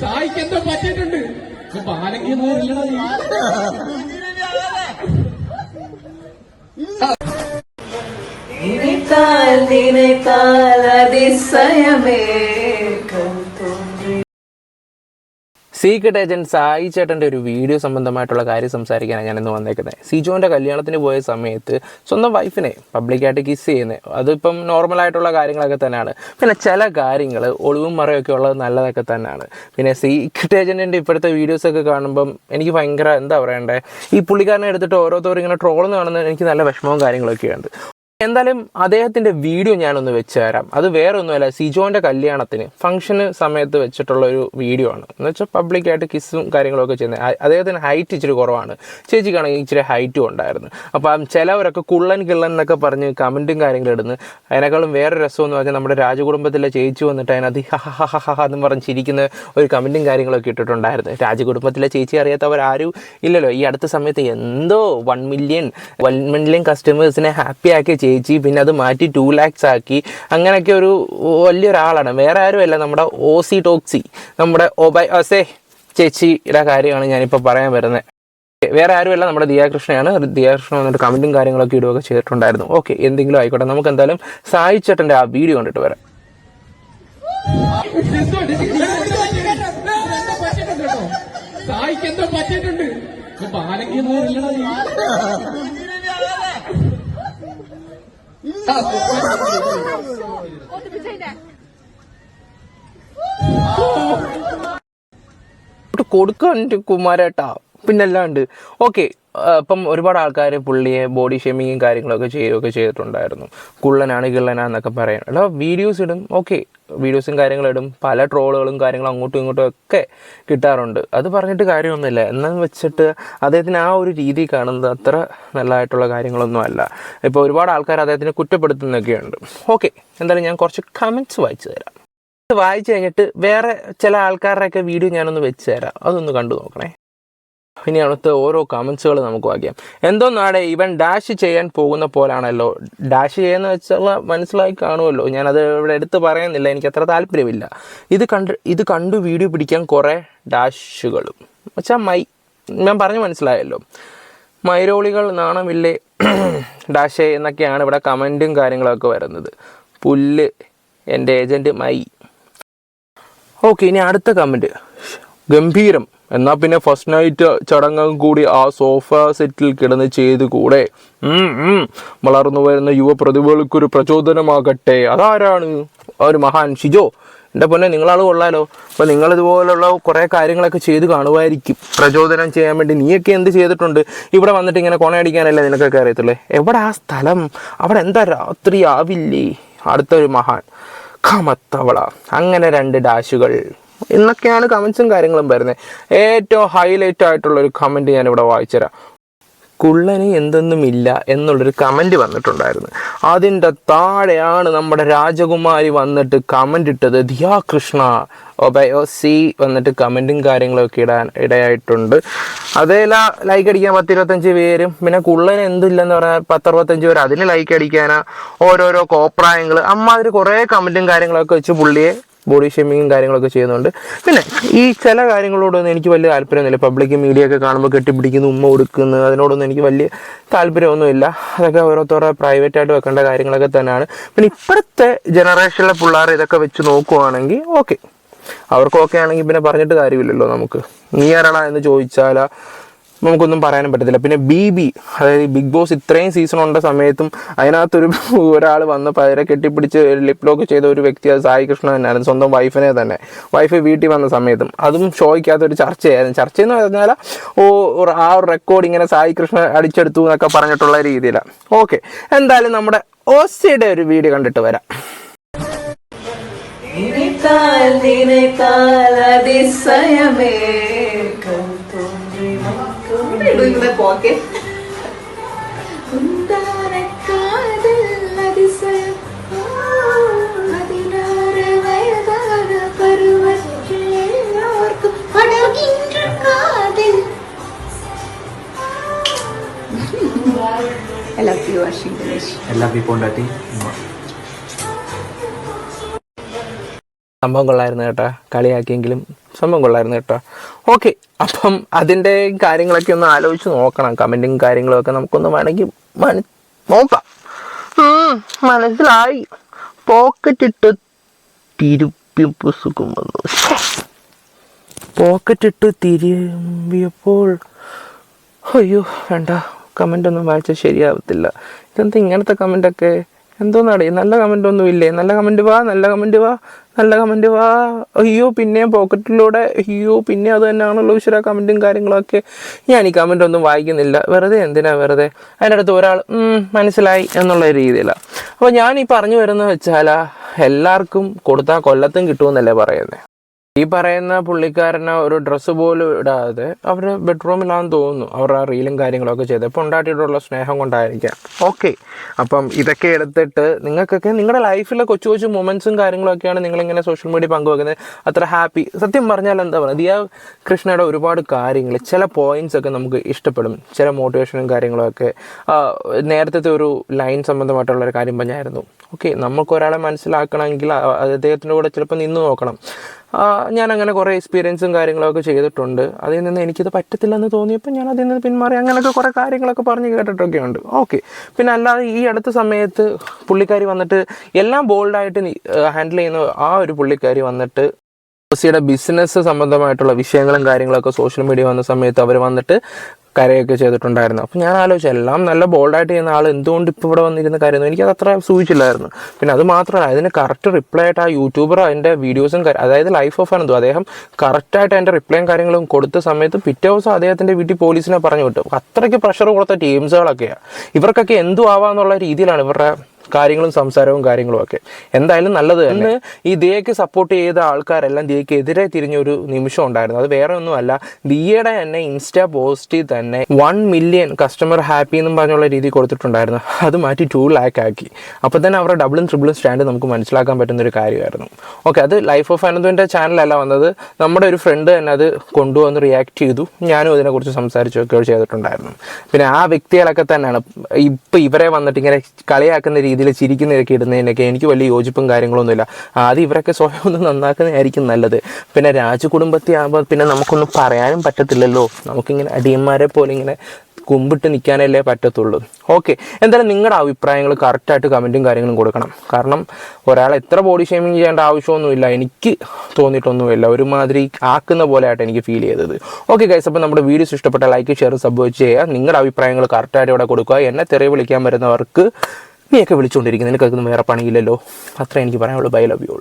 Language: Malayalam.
സായിക്ക് എന്തോ പറ്റിയിട്ടുണ്ട് ബാലങ്കി നിനക്കാൽ നിനക്കാൽ അതിശയമേ തോന്നി സീക്രട്ട് ഏജന്റ് സായി ചേട്ടന്റെ ഒരു വീഡിയോ സംബന്ധമായിട്ടുള്ള കാര്യം സംസാരിക്കാനാണ് ഞാനിന്ന് വന്നേക്കുന്നത്. സിജോന്റെ കല്യാണത്തിന് പോയ സമയത്ത് സ്വന്തം വൈഫിനെ പബ്ലിക്കായിട്ട് കിസ് ചെയ്യുന്നത് അതിപ്പം നോർമലായിട്ടുള്ള കാര്യങ്ങളൊക്കെ തന്നെയാണ്. പിന്നെ ചില കാര്യങ്ങൾ ഒളിവും മറയൊക്കെ ഉള്ളത് നല്ലതൊക്കെ തന്നെയാണ്. പിന്നെ സീക്രട്ട് ഏജന്റിന്റെ ഇപ്പോഴത്തെ വീഡിയോസൊക്കെ കാണുമ്പം എനിക്ക് ഭയങ്കര എന്താ പറയണ്ടേ? ഈ പുള്ളിക്കാരനെ എടുത്തിട്ട് ഓരോരുത്തരും ഇങ്ങനെ ട്രോളെന്ന് കാണുന്നത് എനിക്ക് നല്ല വിഷമവും കാര്യങ്ങളൊക്കെയുണ്ട്. എന്തായാലും അദ്ദേഹത്തിന്റെ വീഡിയോ ഞാനൊന്ന് വെച്ച് തരാം അത് വേറെ ഒന്നുമല്ല കല്യാണത്തിന് ഫംഗ്ഷന് സമയത്ത് വെച്ചിട്ടുള്ള ഒരു വീഡിയോ ആണ്. എന്ന് വെച്ചാൽ പബ്ലിക്കായിട്ട് കിസ്സും കാര്യങ്ങളൊക്കെ ചെയ്യുന്നത്. അദ്ദേഹത്തിന് ഹൈറ്റ് ഇച്ചിരി കുറവാണ്. ചേച്ചിക്കാണെങ്കിൽ ഇച്ചിരി ഹൈറ്റും ഉണ്ടായിരുന്നു. അപ്പം ചിലവരൊക്കെ കുള്ളൻ കിള്ളൻ എന്നൊക്കെ പറഞ്ഞ് കമന്റും കാര്യങ്ങളും ഇടുന്നു. അതിനേക്കാളും വേറെ രസം എന്ന് പറഞ്ഞാൽ നമ്മുടെ രാജകുടുംബത്തിലെ ചേച്ചി വന്നിട്ട് അതിനകത്ത് എന്ന് പറഞ്ഞ് ചിരിക്കുന്ന ഒരു കമന്റും കാര്യങ്ങളൊക്കെ ഇട്ടിട്ടുണ്ടായിരുന്നു. രാജകുടുംബത്തിലെ ചേച്ചി അറിയാത്തവർ ആരും ഇല്ലല്ലോ. ഈ അടുത്ത സമയത്ത് എന്തോ വൺ മില്യൺ വൺ മില്യൺ കസ്റ്റമേഴ്സിനെ ഹാപ്പി ആക്കിയ ചേച്ചി പിന്നെ അത് മാറ്റി ടു ലാക്സ് ആക്കി. അങ്ങനെയൊക്കെ ഒരു വലിയൊരാളാണ്. വേറെ ആരുമല്ല നമ്മുടെ ഓസി ടോക്സി നമ്മുടെ ഒബൈ ഒസേ ചേച്ചിയുടെ കാര്യമാണ് ഞാനിപ്പോൾ പറയാൻ വരുന്നത് വേറെ ആരുമല്ല നമ്മുടെ ദിയാകൃഷ്ണയാണ്. ദിയാകൃഷ്ണ വന്നിട്ട് കമന്റും കാര്യങ്ങളൊക്കെ ഇടുകയൊക്കെ ചെയ്തിട്ടുണ്ടായിരുന്നു. ഓക്കെ എന്തെങ്കിലും ആയിക്കോട്ടെ. നമുക്ക് എന്തായാലും സായി ചേട്ടന്റെ ആ വീഡിയോ കണ്ടിട്ട് വരാം. സായിക്ക് എന്തോ പറ്റിയിട്ടുണ്ട്. പാലങ്കി ഇല്ലടാ നീ കുമാരേട്ടാ പിന്നല്ലാണ്ട് ഓക്കെ ഇപ്പം ഒരുപാട് ആൾക്കാർ പുള്ളിയെ ബോഡി ഷേമിങ്ങും കാര്യങ്ങളൊക്കെ ചെയ്യുകയൊക്കെ ചെയ്തിട്ടുണ്ടായിരുന്നു. കുള്ളനാണ് കിള്ളനാന്നൊക്കെ പറയാൻ അല്ല വീഡിയോസ് ഇടും. ഓക്കെ വീഡിയോസും കാര്യങ്ങളും ഇടും. പല ട്രോളുകളും കാര്യങ്ങളും അങ്ങോട്ടും ഇങ്ങോട്ടും ഒക്കെ കിട്ടാറുണ്ട്. അത് പറഞ്ഞിട്ട് കാര്യമൊന്നുമില്ല. എന്നു വെച്ചിട്ട് അദ്ദേഹത്തിന് ആ ഒരു രീതി കാണുന്നത് അത്ര നല്ലതായിട്ടുള്ള കാര്യങ്ങളൊന്നും അല്ല. ഇപ്പോൾ ഒരുപാട് ആൾക്കാർ അദ്ദേഹത്തിനെ കുറ്റപ്പെടുത്തുന്നൊക്കെയുണ്ട്. ഓക്കെ എന്തായാലും ഞാൻ കുറച്ച് കമന്റ്സ് വായിച്ചു തരാം. വായിച്ചു കഴിഞ്ഞിട്ട് വേറെ ചില ആൾക്കാരുടെയൊക്കെ വീഡിയോ ഞാനൊന്ന് വെച്ച് തരാം. അതൊന്ന് കണ്ടു നോക്കണേ. ഇനി അടുത്ത് ഓരോ കമൻസുകൾ നമുക്ക് വായിക്കാം. എന്തോന്നാടെ ഇവൻ ഡാഷ് ചെയ്യാൻ പോകുന്ന പോലാണല്ലോ. ഡാഷ് ചെയ്യാന്ന് വെച്ചുള്ള മനസ്സിലായി കാണുമല്ലോ. ഞാനത് ഇവിടെ എടുത്ത് പറയുന്നില്ല. എനിക്ക് അത്ര താല്പര്യമില്ല. ഇത് കണ്ട് ഇത് കണ്ടു വീഡിയോ പിടിക്കാൻ കുറേ ഡാഷുകളും വെച്ചാൽ മൈ ഞാൻ പറഞ്ഞു മനസ്സിലായല്ലോ. മൈരോളികൾ നാണമില്ലേ? ഡാഷേ എന്നൊക്കെയാണ് ഇവിടെ കമന്റും കാര്യങ്ങളൊക്കെ വരുന്നത്. പുല്ല് എന്റെ ഏജന്റ് മൈ. ഓക്കെ ഇനി അടുത്ത കമന്റ് ഗംഭീരം. എന്നാൽ പിന്നെ ഫസ്റ്റ് നൈറ്റ് ചടങ്ങും കൂടി ആ സോഫ സെറ്റിൽ കിടന്ന് ചെയ്ത് കൂടെ. വളർന്നു വരുന്ന യുവ പ്രതിഭകൾക്കൊരു പ്രചോദനമാകട്ടെ. അതാരാണ് ഒരു മഹാൻ ഷിജോ? എന്റെ പൊന്നെ നിങ്ങളാൾ കൊള്ളാലോ. അപ്പോൾ നിങ്ങളിതുപോലുള്ള കുറേ കാര്യങ്ങളൊക്കെ ചെയ്ത് കാണുമായിരിക്കും. പ്രചോദനം ചെയ്യാൻ വേണ്ടി നീയൊക്കെ എന്ത് ചെയ്തിട്ടുണ്ട്? ഇവിടെ വന്നിട്ട് ഇങ്ങനെ കൊണയടിക്കാനല്ലേ നിനക്കൊക്കെ അറിയത്തുള്ളേ? എവിടെ ആ സ്ഥലം? അവിടെ എന്താ രാത്രി ആവില്ലേ? അടുത്തൊരു മഹാൻ. കമത്തവള. അങ്ങനെ രണ്ട് ഡാഷുകൾ എന്നൊക്കെയാണ് കമൻസും കാര്യങ്ങളും വരുന്നത് ഏറ്റവും ഹൈലൈറ്റ് ആയിട്ടുള്ള ഒരു കമന്റ് ഞാനിവിടെ വായിച്ചുതരാം. കുള്ളന് എന്തൊന്നുമില്ല എന്നുള്ളൊരു കമന്റ് വന്നിട്ടുണ്ടായിരുന്നു. അതിന്റെ താഴെയാണ് നമ്മുടെ രാജകുമാരി വന്നിട്ട് കമന്റ് ഇട്ടത്. ധിയാ കൃഷ്ണ. ഒബയോ സി വന്നിട്ട് കമന്റും കാര്യങ്ങളൊക്കെ ഇടാൻ ഇടയായിട്ടുണ്ട്. അതേല ലൈക്ക് അടിക്കാൻ പത്തിരുപത്തഞ്ച് പേരും. പിന്നെ കുള്ളന് എന്തില്ലെന്ന് പറഞ്ഞാൽ പത്തറുപത്തഞ്ച് പേര് അതിന് ലൈക്ക് അടിക്കാനാ ഓരോരോ കോപ്രായങ്ങൾ അമ്മാതിരി കുറേ കമന്റും കാര്യങ്ങളൊക്കെ വെച്ച് പുള്ളിയെ ബോഡി ഷേമിങ്ങും കാര്യങ്ങളൊക്കെ ചെയ്യുന്നുണ്ട്. പിന്നെ ഈ ചില കാര്യങ്ങളോടൊന്നും എനിക്ക് വലിയ താല്പര്യമൊന്നുമില്ല. പബ്ലിക് മീഡിയ ഒക്കെ കാണുമ്പോൾ കെട്ടിപ്പിടിക്കുന്നു ഉമ്മ കൊടുക്കുന്നു അതിനോടൊന്നും എനിക്ക് വലിയ താല്പര്യമൊന്നുമില്ല. അതൊക്കെ ഓരോരുത്തരുടെ പ്രൈവറ്റായിട്ട് വെക്കേണ്ട കാര്യങ്ങളൊക്കെ തന്നെയാണ്. പിന്നെ ഇപ്പോഴത്തെ ജനറേഷനിലെ പിള്ളേർ ഇതൊക്കെ വെച്ച് നോക്കുവാണെങ്കിൽ ഓക്കെ അവർക്കൊക്കെ ആണെങ്കിൽ പിന്നെ പറഞ്ഞിട്ട് കാര്യമില്ലല്ലോ നമുക്ക്. നീ ആരാണ എന്ന് ചോദിച്ചാൽ നമുക്കൊന്നും പറയാനും പറ്റത്തില്ല. പിന്നെ ബി ബി അതായത് ബിഗ് ബോസ് ഇത്രയും സീസൺ ഉണ്ട സമയത്തും അതിനകത്തൊരു ഒരാൾ വന്ന് പതിരെ കെട്ടിപ്പിടിച്ച് ലിപ് ലോക്ക് ചെയ്ത ഒരു വ്യക്തി അത് സായി കൃഷ്ണ തന്നെയായിരുന്നു. സ്വന്തം വൈഫിനെ തന്നെ. വൈഫ് വീട്ടിൽ വന്ന സമയത്തും. അതും ഷോയ്ക്കകത്ത് ഒരു ചർച്ചയായിരുന്നു. ചർച്ച എന്ന് പറഞ്ഞാൽ ഓ ആ ഒരു റെക്കോർഡ് ഇങ്ങനെ സായി കൃഷ്ണ അടിച്ചെടുത്തു എന്നൊക്കെ പറഞ്ഞിട്ടുള്ള രീതിയിലാണ് ഓക്കെ എന്തായാലും നമ്മുടെ ഓസിയുടെ ഒരു വീഡിയോ കണ്ടിട്ട് വരാം. നിനക്കാൽ നിനക്കാൽ അതിശയമേ പോക്ക് I love you, Ashing Ganesh. I love you, Pondati. സംഭവം കൊള്ളായിരുന്നു കേട്ടോ. കളിയാക്കിയെങ്കിലും സംഭവം കൊള്ളായിരുന്നു കേട്ടോ. ഓക്കെ അപ്പം അതിന്റെ കാര്യങ്ങളൊക്കെ ഒന്ന് ആലോചിച്ച് നോക്കണം. കമന്റും കാര്യങ്ങളും ഒക്കെ നമുക്കൊന്ന് വേണമെങ്കിൽ മന നോക്കാം. മനസ്സിലായി. പോക്കറ്റ് ഇട്ട് തിരുപ്പി പുസ്തകം വന്നു. പോക്കറ്റ് ഇട്ട് തിരുമ്പിയപ്പോൾ അയ്യോ വേണ്ട. കമന്റ് ഒന്നും വായിച്ചാൽ ശരിയാവത്തില്ല. ഇതെന്താ ഇങ്ങനത്തെ കമന്റൊക്കെ എന്തോന്നാടേ? നല്ല കമന്റ് ഒന്നും ഇല്ലേ? നല്ല കമന്റ് വാ നല്ല കമന്റ് വാ നല്ല കമന്റ് വാ. അയ്യോ പിന്നെയും പോക്കറ്റിലൂടെ അയ്യോ പിന്നെ അത് തന്നെയാണല്ലോ ഈശ്വര കമന്റും കാര്യങ്ങളൊക്കെ. ഞാൻ ഈ കമന്റ് ഒന്നും വായിക്കുന്നില്ല. വെറുതെ എന്തിനാ വെറുതെ? അതിന്റെ അടുത്ത് ഒരാൾ മനസ്സിലായി എന്നുള്ള രീതിയിലാണ് അപ്പോൾ ഞാൻ ഈ പറഞ്ഞു വരുന്നത് വെച്ചാൽ എല്ലാവർക്കും കൊടുത്താൽ കൊല്ലത്തും കിട്ടുമെന്നല്ലേ പറയുന്നത് ഈ പറയുന്ന പുള്ളിക്കാരന് ഒരു ഡ്രസ്സ് പോലും ഇടാതെ അവർ ബെഡ്റൂമിലാണെന്ന് തോന്നുന്നു. അവരുടെ ആ റീലും കാര്യങ്ങളൊക്കെ ചെയ്ത്. ഇപ്പോൾ ഉണ്ടാക്കിയിട്ടുള്ള സ്നേഹം കൊണ്ടായിരിക്കാം. ഓക്കെ അപ്പം ഇതൊക്കെ എടുത്തിട്ട് നിങ്ങൾക്കൊക്കെ നിങ്ങളുടെ ലൈഫിലെ കൊച്ചു കൊച്ചു മൊമെൻസും കാര്യങ്ങളൊക്കെയാണ് നിങ്ങളിങ്ങനെ സോഷ്യൽ മീഡിയ പങ്കുവെക്കുന്നത്. അത്ര ഹാപ്പി സത്യം പറഞ്ഞാൽ എന്താ പറയുക ദിയ കൃഷ്ണയുടെ ഒരുപാട് കാര്യങ്ങൾ ചില പോയിന്റ്സ് ഒക്കെ നമുക്ക് ഇഷ്ടപ്പെടും. ചില മോട്ടിവേഷനും കാര്യങ്ങളൊക്കെ. നേരത്തെ ഒരു ലൈൻ സംബന്ധമായിട്ടുള്ള ഒരു കാര്യം പറഞ്ഞായിരുന്നു. ഓക്കെ നമുക്ക് ഒരാളെ മനസ്സിലാക്കണമെങ്കിൽ അദ്ദേഹത്തിന്റെ കൂടെ ചിലപ്പോൾ നിന്ന് നോക്കണം. ഞാൻ അങ്ങനെ കുറേ എക്സ്പീരിയൻസും കാര്യങ്ങളൊക്കെ ചെയ്തിട്ടുണ്ട്. അതിൽ നിന്ന് എനിക്കിത് പറ്റത്തില്ലെന്ന് തോന്നിയപ്പോൾ ഞാൻ അതിൽ നിന്ന് പിന്മാറി അങ്ങനെയൊക്കെ കുറേ കാര്യങ്ങളൊക്കെ പറഞ്ഞ് കേട്ടിട്ടൊക്കെ ഉണ്ട്. ഓക്കെ പിന്നെ അല്ലാതെ ഈ അടുത്ത സമയത്ത് പുള്ളിക്കാരി വന്നിട്ട് എല്ലാം ബോൾഡായിട്ട് ഹാൻഡിൽ ചെയ്യുന്ന ആ ഒരു പുള്ളിക്കാരി വന്നിട്ട് ബിസിനസ് സംബന്ധമായിട്ടുള്ള വിഷയങ്ങളും കാര്യങ്ങളൊക്കെ സോഷ്യൽ മീഡിയ വന്ന സമയത്ത് അവർ വന്നിട്ട് കരയൊക്കെ ചെയ്തിട്ടുണ്ടായിരുന്നു. അപ്പോൾ ഞാൻ ആലോചിച്ചു എല്ലാം നല്ല ബോൾഡായിട്ട് ചെയ്യുന്ന ആൾ എന്തുകൊണ്ട് ഇപ്പോൾ ഇവിടെ വന്നിരുന്ന കാര്യമൊന്നും എനിക്കത് അത്ര സൂചിച്ചില്ലായിരുന്നു. പിന്നെ അത് മാത്രമല്ല അതിന് കറക്റ്റ് റിപ്ലൈ ആയിട്ട് ആ യൂട്യൂബർ അതിന്റെ വീഡിയോസും അതായത് ലൈഫ് ഓഫ് അനന്തു അദ്ദേഹം കറക്റ്റായിട്ട് അതിന്റെ റിപ്ലൈയും കാര്യങ്ങളും കൊടുത്ത സമയത്ത് പിറ്റേ ദിവസം അദ്ദേഹത്തിന്റെ വീട്ടിൽ പോലീസിനെ പറഞ്ഞു വിട്ടു. അത്രയ്ക്ക് പ്രഷർ കൊടുത്ത ടീംസുകളൊക്കെയാണ് ഇവർക്കൊക്കെ എന്തു ആവാന്നുള്ള രീതിയിലാണ് ഇവരുടെ കാര്യങ്ങളും സംസാരവും കാര്യങ്ങളും ഒക്കെ. എന്തായാലും നല്ലത് തന്നെ. ഈ ദിയയ്ക്ക് സപ്പോർട്ട് ചെയ്ത ആൾക്കാരെല്ലാം ദിയയ്ക്ക് എതിരെ തിരിഞ്ഞൊരു നിമിഷം ഉണ്ടായിരുന്നു. അത് വേറെ ഒന്നുമല്ല. ദിയയുടെ തന്നെ ഇൻസ്റ്റാ പോസ്റ്റിൽ തന്നെ വൺ മില്യൺ കസ്റ്റമർ ഹാപ്പി എന്നും പറഞ്ഞുള്ള രീതി കൊടുത്തിട്ടുണ്ടായിരുന്നു. അത് മാറ്റി ടു ലാക്ക് ആക്കി. അപ്പോൾ തന്നെ അവരുടെ ഡബിളും ട്രിപ്പിളും സ്റ്റാൻഡ് നമുക്ക് മനസ്സിലാക്കാൻ പറ്റുന്ന ഒരു കാര്യമായിരുന്നു. ഓക്കെ അത് ലൈഫ് ഓഫ് അനന്തുവിന്റെ ചാനലല്ല വന്നത്. നമ്മുടെ ഒരു ഫ്രണ്ട് തന്നെ അത് കൊണ്ടുവന്ന് റിയാക്ട് ചെയ്തു. ഞാനും അതിനെക്കുറിച്ച് സംസാരിച്ചൊക്കെ ചെയ്തിട്ടുണ്ടായിരുന്നു. പിന്നെ ആ വ്യക്തികളൊക്കെ തന്നെയാണ്. ഇപ്പം ഇവരെ വന്നിട്ട് ഇങ്ങനെ കളിയാക്കുന്ന രീതിയിൽ ചിരിക്കുന്നതൊക്കെ ഇടുന്നതിനൊക്കെ എനിക്ക് വലിയ യോജിപ്പും കാര്യങ്ങളൊന്നുമില്ല. ആദ്യം ഇവരൊക്കെ സ്വയം ഒന്ന് നന്നാക്കുന്നതായിരിക്കും നല്ലത്. പിന്നെ രാജകുടുംബത്തെ ആകുമ്പോൾ പിന്നെ നമുക്കൊന്നും പറയാനും പറ്റത്തില്ലല്ലോ. നമുക്കിങ്ങനെ അടിയന്മാരെ പോലെ ഇങ്ങനെ കുമ്പിട്ട് നിൽക്കാനല്ലേ പറ്റത്തുള്ളൂ. ഓക്കെ എന്തായാലും നിങ്ങളുടെ അഭിപ്രായങ്ങൾ കറക്റ്റായിട്ട് കമന്റും കാര്യങ്ങളും കൊടുക്കണം. കാരണം ഒരാൾ എത്ര ബോഡി ഷേമിങ് ചെയ്യേണ്ട ആവശ്യമൊന്നുമില്ല. എനിക്ക് തോന്നിയിട്ടൊന്നുമില്ല. ഒരുമാതിരി ആക്കുന്ന പോലെയായിട്ട് എനിക്ക് ഫീൽ ചെയ്തത്. ഓക്കെ ഗൈസ് അപ്പോൾ നമ്മുടെ വീഡിയോസ് ഇഷ്ടപ്പെട്ട ലൈക്ക് ഷെയർ സബ്സ്ക്രൈബ് ചെയ്യുക നിങ്ങളുടെ അഭിപ്രായങ്ങൾ കറക്റ്റായിട്ട് ഇവിടെ കൊടുക്കുക. എന്നെ തെറി വിളിക്കാൻ വരുന്നവർക്ക് നീയൊക്കെ വിളിച്ചുകൊണ്ടിരിക്കുന്നു നിനക്കൊന്നും വേറെ പണിയില്ലല്ലോ. അത്ര എനിക്ക് പറയാനുള്ളൂ. Bye love you